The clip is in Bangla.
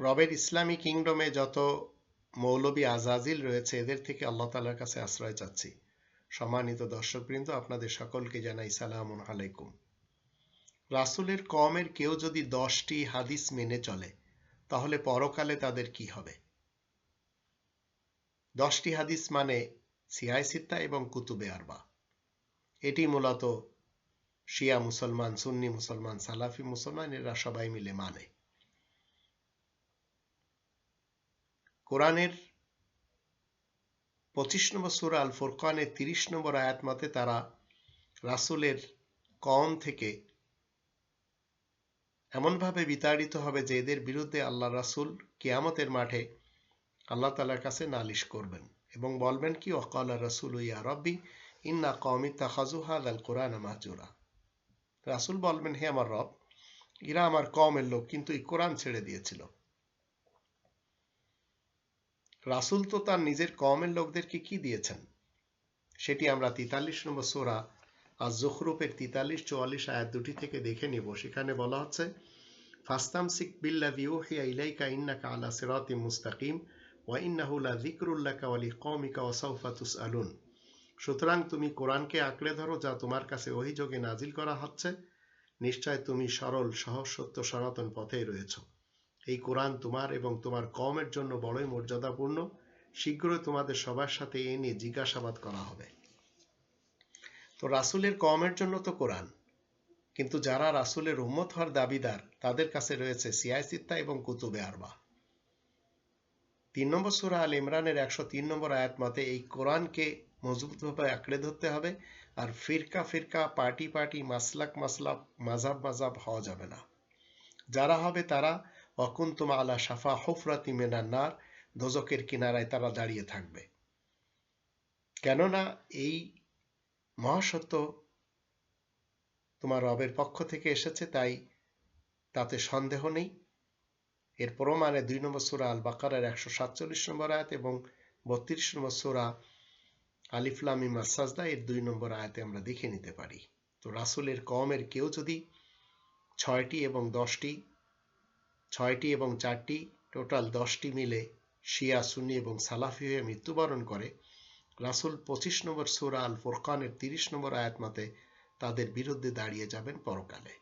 রবের ইসলামী কিংডমে যত মৌলবী আজাজিল রয়েছে, এদের থেকে আল্লাহ তালার কাছে আশ্রয় চাচ্ছি। সম্মানিত দর্শকবৃন্দ, আপনাদের সকলকে জানাই সালাম আলাইকুম। রাসুলের কমের কেউ যদি দশটি হাদিস মেনে চলে, তাহলে পরকালে তাদের কি হবে? দশটি হাদিস মানে সিয়াই সিত্তা এবং কুতুবে আরবা। এটি মূলত শিয়া মুসলমান, সুন্নি মুসলমান, সালাফি মুসলমান এরা সবাই মিলে মানে। কোরআনের পঁচিশ নম্বর সুরা আল ফুরকানের তিরিশ নম্বর আয়াত মতে তারা রাসুলের কম থেকে এমনভাবে বিতাড়িত হবে যে এদের বিরুদ্ধে আল্লাহ রাসুল কিয়ামতের মাঠে আল্লাহ তালার কাছে নালিশ করবেন এবং বলবেন কি অকাল রাসুল ইয়া রব্বি ইন্না কমি তাহাজুহাদ আল কোরআন মাহজুরা। রাসুল বলবেন, হে আমার রব ইরা আমার কমের লোক, কিন্তু এই কোরআন ছেড়ে দিয়েছিল। রাসুল তো তার নিজের কমের লোকদেরকে কি দিয়েছেন? সেটি আমরা তিতাল্লিশ নম্বর সোরা আর জখরুপের তিতাল্লিশ, চুয়াল্লিশ আয়াত দুটি থেকে দেখে নিব। সেখানে বলা হচ্ছে, ফাস্তামসিক বিল্লাযী উহিয়া ইলাইকা ইন্নাকা আলা সিরাতিম মুস্তাকিম ওয়া ইন্নাহু লা যিকরুল্লাকা ওয়া লিকওমিকা ওয়া তুসআলুন। সুতরাং তুমি কোরআনকে আঁকড়ে ধরো যা তোমার কাছে অভিযোগে নাজিল করা হচ্ছে। নিশ্চয় তুমি সরল, সহজ, সত্য, সনাতন পথেই রয়েছ। এই কোরআন তোমার এবং তোমার কমের জন্য বড়ই মর্যাদাপূর্ণ। শীঘ্রই তোমাদের সবার সাথে এ নিয়ে জিজ্ঞাসাবাদ করা হবে। তো রাসুলের কমের জন্য তো কোরআন। কিন্তু যারা রাসুলের উম্মত হওয়ার দাবিদার, তাদের কাছে রয়েছে সিয়াসিত্তা এবং কুতুবে আরবা। তিন নম্বর সুরা আল ইমরানের একশো তিন নম্বর আয়াত মতে এই কোরআনকে মজবুতভাবে আঁকড়ে ধরতে হবে আর ফিরকা ফিরকা, পার্টি পার্টি, মাসলাক মাসলাক মাজাব মাজাব হওয়া যাবে না। যারা হবে তারা অকুন্তমা আলা সাফা হফরাতি মেনান্নার দোজকের কিনারায় তারা দাঁড়িয়ে থাকবে। কেননা এই মহাসত্য তোমার রবের পক্ষ থেকে এসেছে, তাই তাতে সন্দেহ নেই। এর প্রমাণে দুই নম্বর সুরা আল বাকারের একশো সাতচল্লিশ নম্বর আয়াত এবং বত্রিশ নম্বর সুরা আলিফলামি মাসাজদা এর দুই নম্বর আয়াতে আমরা দেখে নিতে পারি। তো রাসুলের কমের কেউ যদি ছয়টি এবং দশটি ছয়টি এবং চারটি, টোটাল দশটি মিলে শিয়া, সুন্নি এবং সালাফি হয়ে মৃত্যুবরণ করে। রাসুল পঁচিশ নম্বর সুরা আল ফোরকানের তিরিশ নম্বর আয়াত মতে তাদের বিরুদ্ধে দাঁড়িয়ে যাবেন পরকালে।